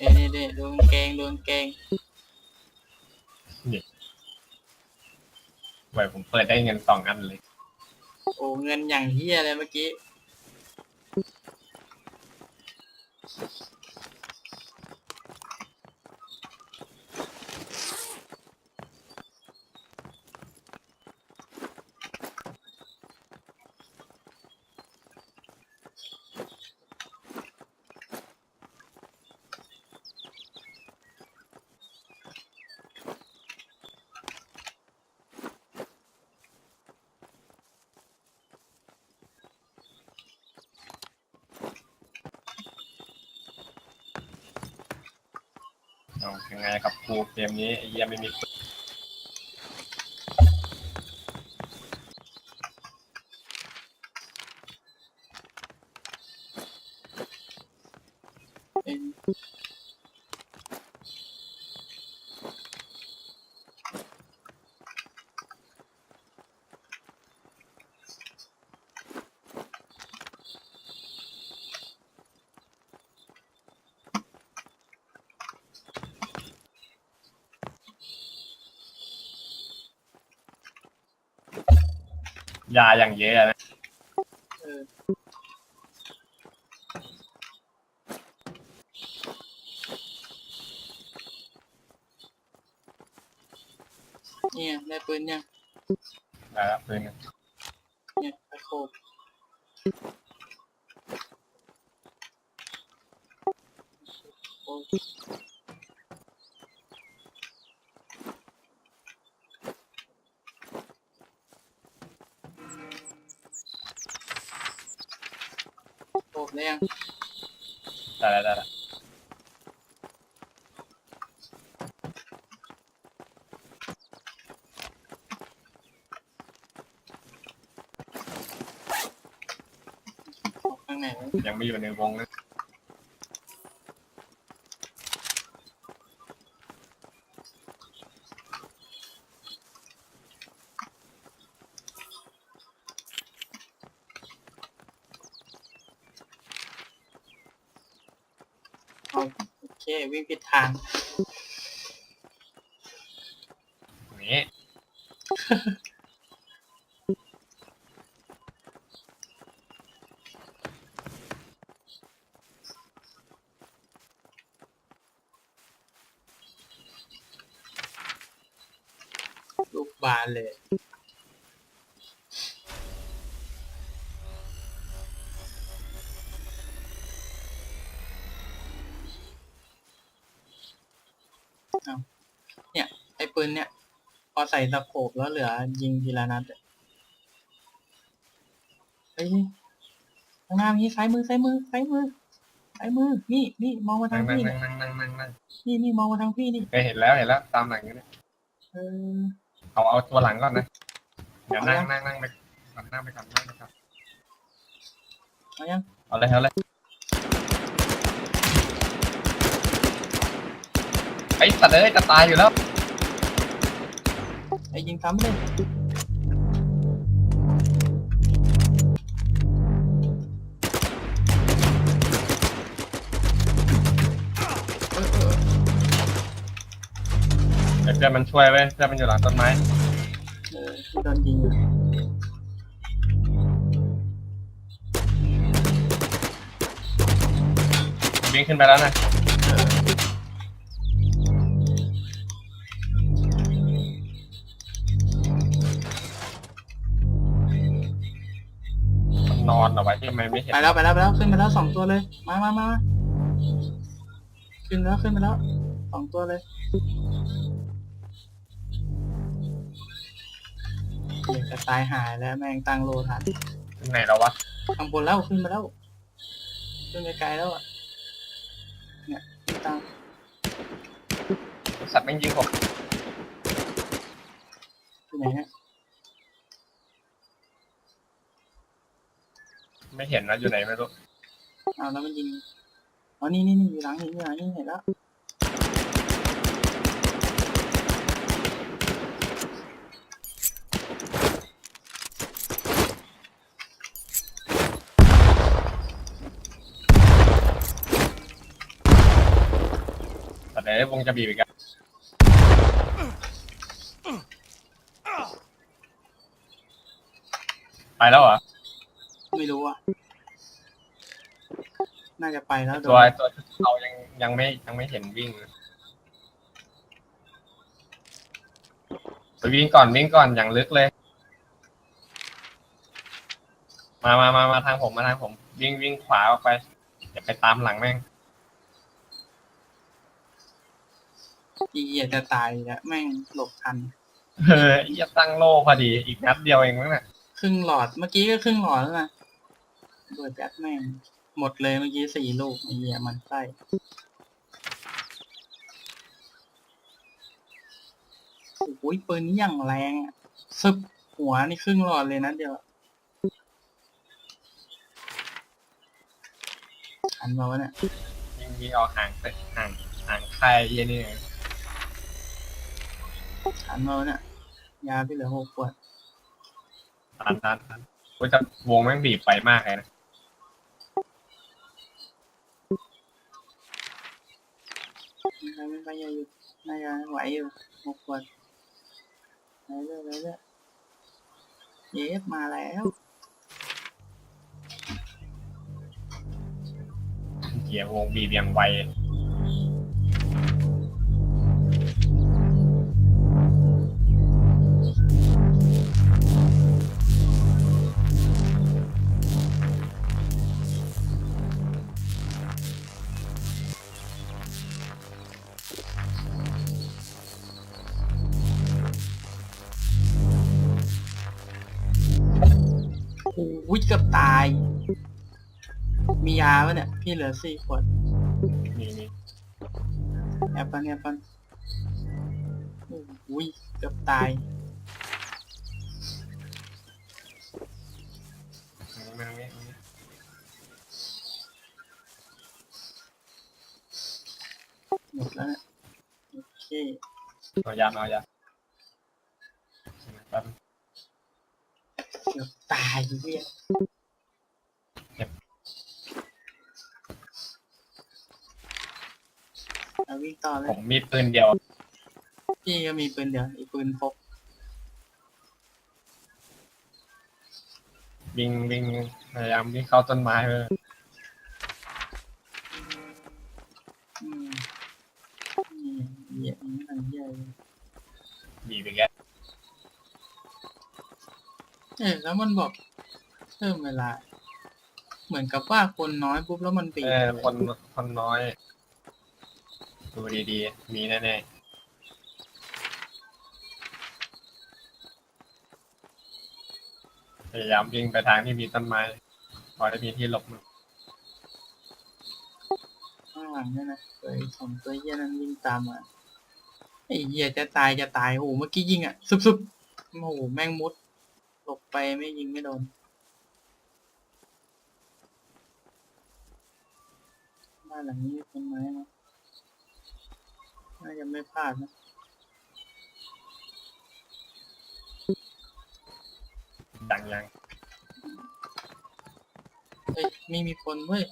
นี่นี่นี่ดูกางเกงดูกางเกงไว้ผมเปิดได้เงินสองอันเลย โอ้เงินอย่างเฮียเลยเมื่อกี้ เอายังไงครับครูเกมนี้ไอ้เยี่ยไม่มีปืน ยาอย่างเยอะนะเออเนี่ยได้ปืนยังได้แล้วปืนเนี่ยไปโคบโอ้ ยังได้แล้วได้แล้วออกข้างไหนวะยังไม่อยู่ในวงนะ เอาโอเควิ่งผิดทางอย่างนี้ลูกบานเลย ใส่สโคปแล้วเหลือ ยิงทีละนัดอะเฮ้ยข้างหน้ามีซ้ายมือซ้ายมือซ้ายมือซ้ายมือ นี่นี่มองมานั่ทางงนั่งพี่นั่เนี่ยงนั่งนั่งนั่งนั่งนี่นี่มองมาทางพี่นี่เคยเห็นแล้วเห็นแล้วตามหลังอยู่เนี่ยเออ เอาเอาตัวหลังก่อนนะเดี๋ยวนั่งเอายังนั่งนั่งไปก่อนนั่งไปก่อนนั่งไปก่อนเอายัง เอาเลยเอาเลยไอ้สัตว์เอ้ยจะตายอยู่แล้ว ไอ้ยิงซ้ำเลยเออเออเดี๋ยวเพื่อนมันช่วยเว้ยเพื่อนมันอยู่หลังต้นไม้ เออที่โดนยิงอยู่วิ่งขึ้นไปแล้วนะ นนอนเอาไว้ที่ไม่ไม่เห็นไปแล้วไปแล้วไปแล้วขึ้นไปแล้วสองตัวเลย มามามาขึ้นแล้วขึ้นไปแล้วสองตัวเลยเด็กจะตายหายแล้วแม่งตั้งโลทันขึ้นไหนแล้ววะข้างบนแล้วขึ้นไปแล้วขึ้นไปไกลแล้วอะเนี่ยขึ้นตามสัตว์แม่งยิงผมที่ไหนเนี่ ไม่เห็นนะอยู่ไหนไม่รู้เอาแล้วมันยิงอ๋อนี่นี่นี่อยู่หลังนี่อยู่หลังนี่เห็นแล้วเดี๋ยววงจะบีบอีกอะไปแล้วเหรอ ไม่รู้อะ น่าจะไปแล้วโดตัวนตัวเรายังยังไม่ยังไม่เห็นวิ่งเลยไปวิ่งก่อนวิ่งก่อนอย่างลึกเลย มามามามาทางผมมาทางผม วิ่งวิ่งขวาออกไปอย่าไปตามหลังแม่งอีเหี้ยจะตายแล้วแม่งหลบทัน เฮ้ยอย่าตั้งโล่พอดี อีกนัดเดียวเองมั้งน่ะ ครึ่งหลอดเมื่อกี้ก็ครึ่งหลอดแล้วนะโดยแจ็คแม่ง หมดเลยเมื่อกี้สี่ลูกไอ้เหี้ยมันไส้โอ้ยปืนนี้อย่างแรงอะซึบหัวนี่ครึ่งหลอดเลยนะเดียวหันมาวะเนี่ยยิงยิงออกห่างไปห่างห่างค่ายเยี่ยนี่หันมาวะเนี่ยยาพี่เหลือหกขวดตันตันตันว่าจะวงแม่งบีบไปมากเลยนะ ไม่ไปไม่ไปอย่าหยุดน่าจะไหวอ อยไปเรื่อยเยสมาแล้วเกียร์วงบีบอย่างไวโอ้ยเกือบตาย มียาปะเนี่ย พี่เหลือสี่ขวดมีมีแอปเปิลแอปเปิลโอ้ยเกือบตายมันไม่หมดแล้วเนี่ยโอเคเอายาเอายาแป๊บ เกือบตายเรียเอาวิ่งต่อเลผยมมีปืนเดียว พี่ก็มีปืนเดียวอีกปืนพกวิ่งวิ่งพยายามวิ่งเข้าต้นไม้เลย ออแล้วมันบอกเพิ่มเวลา เหมือนกับว่าคนน้อยปุ๊บแล้วมันปีเออคนคนน้อย ดูดีๆ มีแน่ๆพยายามวิ่งไปทางที่มีต้นไม้พอได้มีที่หลบมันข้างหลังเนี่ยนะตัวไอ้สองตัวเหี้ยนั้นวิ่งตามมาไอ้เหี้ยจะตายจะตายโอ้โหเมื่อกี้ยิงอะซุบซุบโอ้โหแม่งมุด หลบไปไม่ยิงไม่โดนบ้านหลังนี้มีต้นไม้นะน่าจะไม่พลาดนะดังยังเฮ้ยมีมีคนเว้ย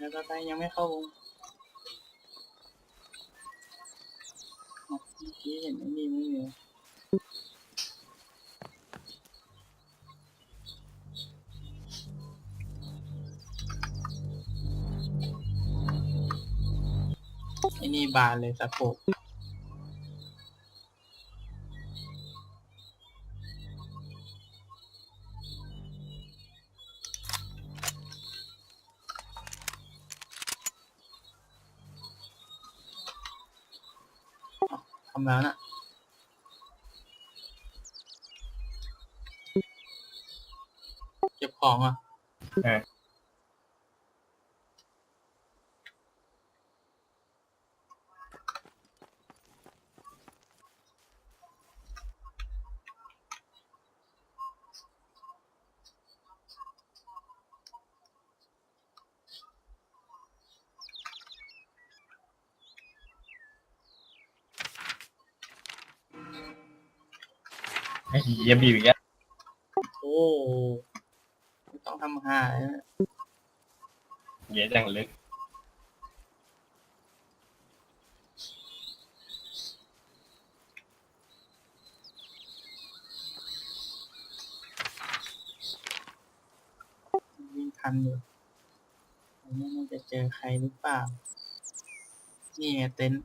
แล้วก็ไปยังไม่เข้าวงเมื่อกี้เห็นไอ้นี่ไม่มีไอ้นี่บานเลยสักโพำแล้วน่ะเก็บของอะ เออ ไอ้เหี้ยบีบอีกแล้วโอ้ไม่ต้องทำหาเลยนะเหี้ยจังลึก วิ่งทันอยู่ไม่น่าจะเจอใครหรือเปล่า นี่ไงเต็นท์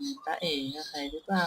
มีตาเอ๋กับใครหรือเปล่า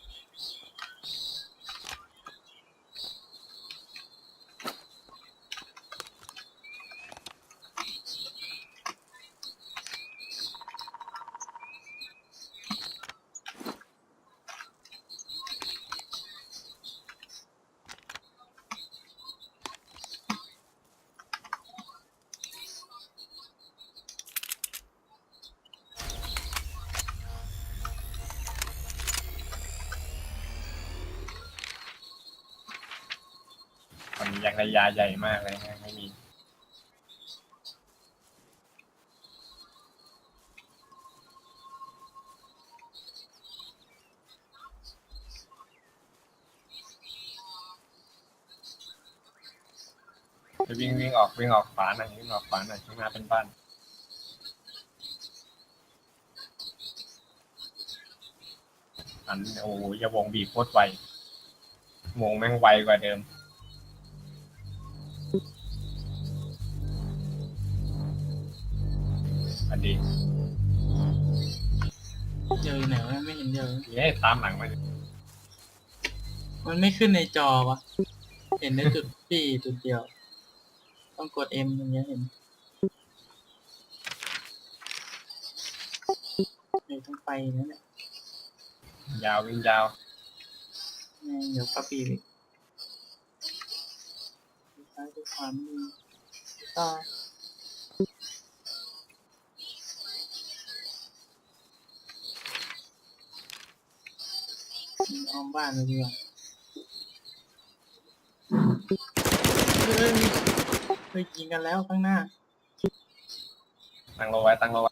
อยากระยาใหญ่มากเลยนะไม่มีจะวิ่งวิ่งออกวิ่งออกขวาหน่อยวิ่งออกขวาหน่อยข้างหน้าเป็นบ้านอันโอ้โหอย่าวงบีบโคตรไววงแม่งไวกว่าเดิม เจออยู่ไหนวะไม่เห็นเจอเย้ตามหลังมามันไม่ขึ้นในจอวะเห็นได้จุดที่จุดเดียว ต้องกด M ตรงเนี้ยเห็นไม่ต้องไปนั่นแหละยาววิ่งยาวแม่งเดี๋ยวปะปีอีกดูซ้ายดูขวาไม่มีต่อ อ้อมบ้านเลยดีกว่าเฮ้ยเฮ้ยยิงกันแล้วข้างหน้าตั้งโลไว้ตั้งโลไว้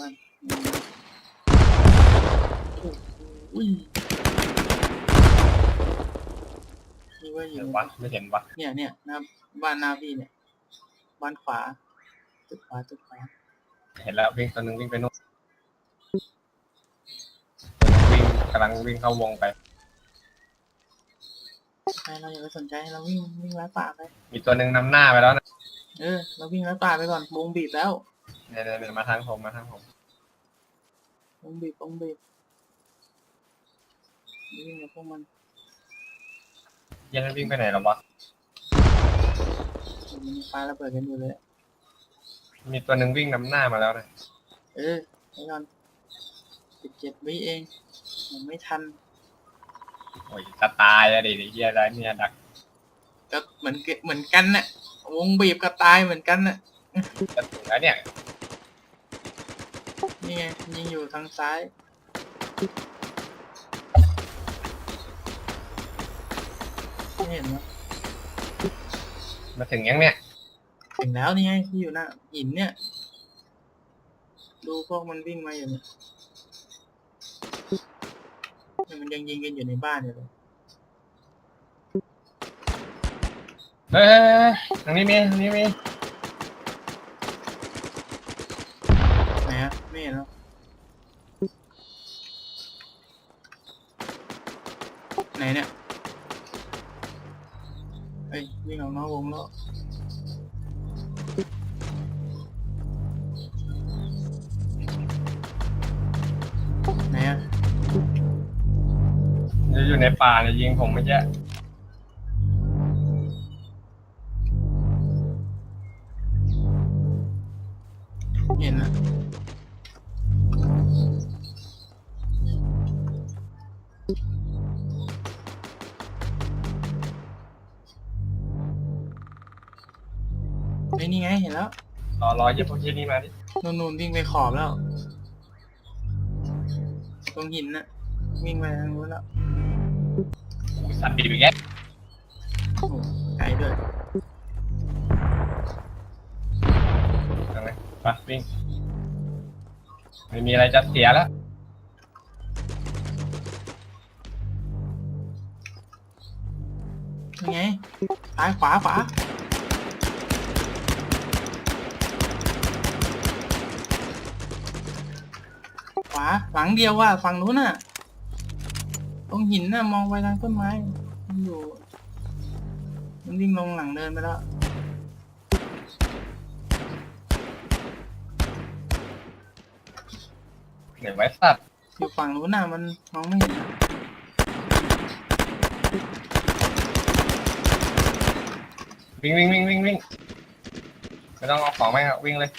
บ้านโอ้ยนี่ว่ายิเห็งนวะไม่เห็นวะเนี่ยเนี่ยหน้าบ้านหน้าพี่เนี่ย บ้านขวาตึกขวาตึกขวาเห็นแล้ววิ่งตัวหนึงวิ่งไปนู่นวิ่ง กำลังวิ่งเข้าวงไปใครเราอย่าไปสนใจเราวิ่งวิ่งไล่ป่าไป มีตัวหนึ่งนำหน้าไปแล้วนะเออ เราวิ่งไล่ป่าไปก่อนวงบีบแล้วเนี่ยเนี่ยเนี่ยมาทางผมมาทางผมวงบีบวงบีบวิ่งกับพวกมันเยันนวิ่งไปไหนแล้ววะมันมีปลาระเบิดกันอยู่เลย มีตัวหนึ่งวิ่งนำหน้ามาแล้วนะเออไว้ก่อนสิบเจ็ดวิเอง ยังไม่ทัน โอ้ยจะตายอะดิเฮียอะไรเนี่ยดักก็เหมือนเกเหมือนกันน่ะ วงบีบก็ตายเหมือนกันน่ะ จะถึงแล้วเนี่ยนี่ไงยิงอยู่ทางซ้าย ไม่เห็นวะมาถึงยังเนี่ยถึงแล้วนี่ไงที่อยู่หน้าหินเนี่ย ดูพวกมันวิ่งมาอยู่เนี่ยเนี่ย มันยังยิงกันอยู่ในบ้านอยู่เลยเฮ้ยทางนี้มีทางนี้มีไหนอะไม่เห็นแล้วไหนเนี่ยเฮ้ยวิ่งออกนอกวงแล้ว ในป่าเนี่ยยิงผมไม่ใช่เห็นนะไอ้ยนี่ไงเห็นแล้วรอรอเยี่ยพวกที่นี่มาดินูนนูนวิ่งไปขอบแล้ว ตรงหินน่ะวิ่งไปทางนู้นแล้วโอ้ย สัตว์บีบอีกแล้วโอ้โหไกลด้วยทางไหนไปวิ่งไม่มีอะไรจะเสียแล้วยังไงซ้ายขวาขวาขวาหลังเดียวว่าฝั่งนู้นน่ะ ตรงหินน่ะมองไปทางต้นไม้ มันอยู่ มันวิ่งลงหลังเดินไปแล้วเหนือไว้สัตว์อยู่ฝั่งนู้นน่ะมันมองไม่เห็นอะวิ่งวิ่งวิ่งวิ่งวิ่งไม่ต้องเอาของไหมครับวิ่งเลย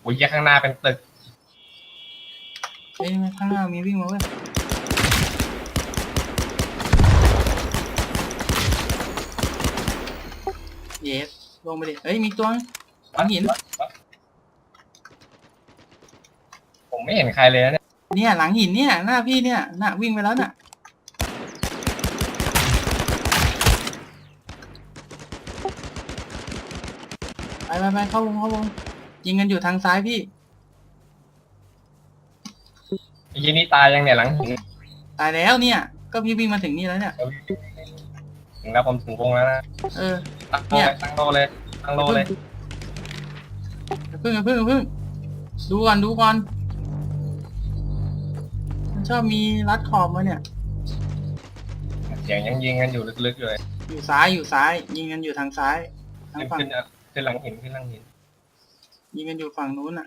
โอ้ยแยกข้างหน้าเป็นตึกเฮ้ยข้างหน้ามีวิ่งมาเว้ย เยสลงไปดิเอ้ย มีตัวนึงหลังหิน ผมไม่เห็นใครเลยนะเนี่ยเนี่ยหลังหินเนี่ย หน้าพี่เนี่ยน่ะวิ่งไปแล้วน่ะ ไปไปไปเข้าวงเข้าวงยิงกันอยู่ทางซ้ายพี่ ไอ้ยี่นี่ตายยังเนี่ยหลังหินตายแล้วเนี่ย ก็พี่วิ่งมาถึงนี่แล้วเนี่ย ถึงแล้วผมถึงวงแล้วนะ เออ ตั้งโลเลยตั้งโลเลยตั้งโลเลยอย่าเพิ่งอย่าเพิ่งอย่าเพิ่งดูก่อนดูก่อนมันชอบมีรัดขอบมาเนี่ย เสียงยังยิงกันอยู่ลึกๆอยู่เลยอยู่ซ้ายอยู่ซ้าย ยิงกันอยู่ทางซ้ายทางขึ้นฝั่งขึ้นอะขึ้นหลังหินขึ้นหลังหิน ยิงกันอยู่ฝั่งนู้นอะ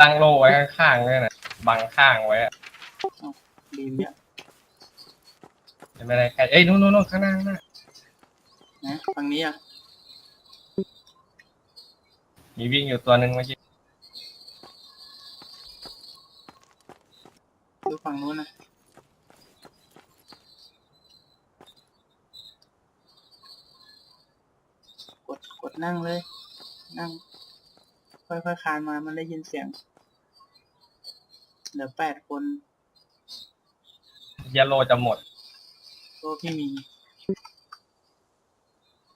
ตั้งโลไว้ข้างๆเลยนะบังข้างไว้อะดีเนี่ยจะไม่ได้ใครเอ้ยนู่นนู่นนู่นข้างหน้าข้างหน้านะฝั่งนี้อะ มีวิ่งอยู่ตัวหนึ่งเมื่อกี้ดูฝั่งนู้นนะกดกดนั่งเลย นั่ง ค่อยๆคลานมามันได้ยินเสียงเหลือแปดคนเยลโลจะหมดโลพี่มี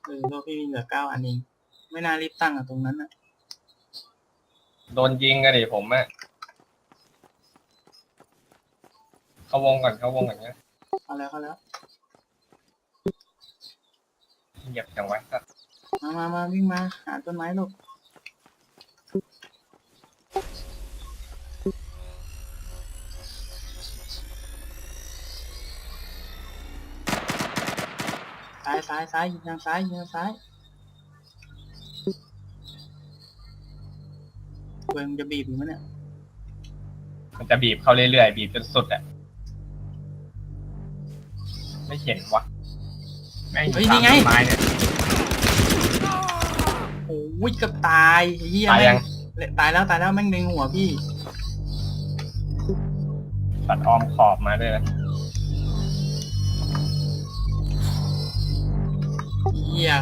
เออโลพี่มีเหลือเก้าอันเองไม่น่ารีบตั้งอะตรงนั้นอะ โดนยิงกันดิผมอะเข้าวงก่อนเข้าวงก่อนเนี้ยเอาแล้วเอาแล้ว เหยียบจังไว้สัตว์มามามาวิ่งมาหาต้นไม้ลูกซ้ายซ้ายซ้ายยิงทางซ้ายยิงทางซ้าย เวงจะบีบอยู่มั้ยเนี่ยมันจะบีบเข้าเรื่อยๆ บีบจนสุดอะไม่เห็นวะแม่งอยู่ตามต้นไม้เนี่ย โอ้ยเกับตายไอ้เฮียตายแม่ยังงตายแล้วตายแล้วแม่งเล็งหัวพี่ตัดออมขอบมาด้วยนะเฮีย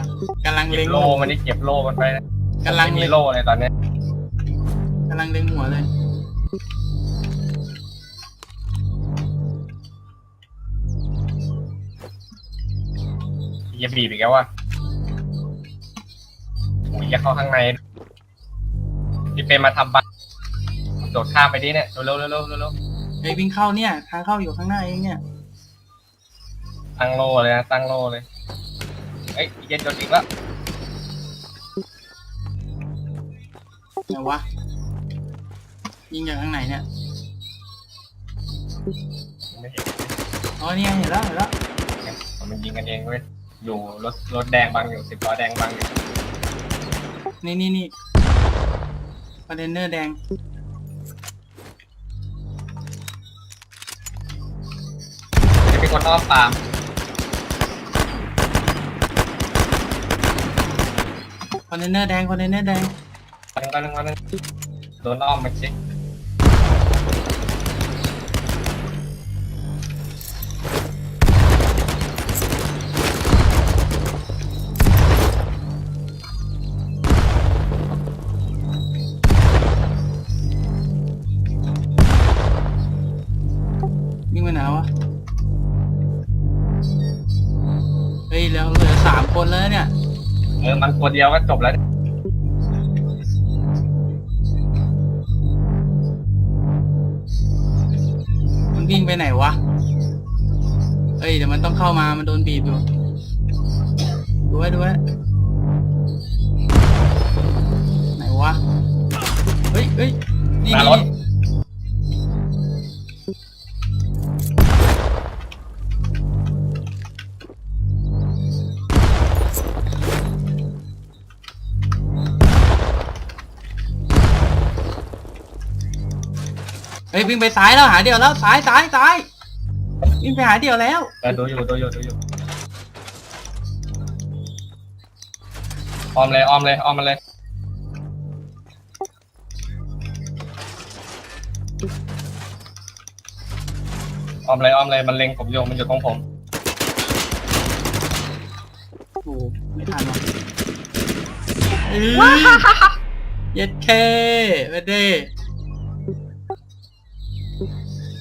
กำลังเก็เล็บงโลมันนี่เก็บโลมันไปนะกำลังไม่มีเล็งโลเลยตอนเนี้ยกำลังเล็งหัวเลย อย่าบีบอีกแล้ววะโอ้ยอย่าเข้าข้างในพี่เป็นมาทำบัตรโดดข้ามไปดิเนี่ยเร็วๆเร็วๆเร็วเฮ้ยวิ่งเข้าเนี่ยทางเข้าอยู่ข้างหน้าเองเนี่ย ๆตั้งโลเลยนะตั้งโลเลยเอ้ยเย็นโดนอีกแล้วไหนวะ ยิงจากข้างไหนเนี่ยไม่เห็นอ๋อเนี่ยเห็นแล้วเห็นแล้วมันยิงกันเองเว้ยอยู่รถรถแดงบังอยู่สิบล้อแดงบังอยู่นี่นี่นี่คอนเทนเนอร์แดงจะมีคนอ้อมตามคอนเทนเนอร์แดงคอนเทนเนอร์แดงวันนึงวันนึงวันนึงโดนอ้อมมาเช็ค。 มันตัวเดียวก็จบแล้ว มันวิ่งไปไหนวะเอ้ยเดี๋ยวมันต้องเข้ามา มันโดนบีบอยู่ ดูไว้ดูไว้ไหนวะ เฮ้ยเฮ้ยนี่นี่ เฮ้ยวิ่งไปซ้ายแล้วหาเดียวแล้วซ้ายซ้ายซ้ายวิ่งไปหาเดียวแล้วเออดูอยู่ดูอยู่ดูอยู่ออมเลยออมเลยออมมาเลยออมเลยออมเลยมันเล็งผมอยู่มันอยู่ตรงผมโอ้โหไม่ทันหรอกเอ้ยเย็ดเคไปดิ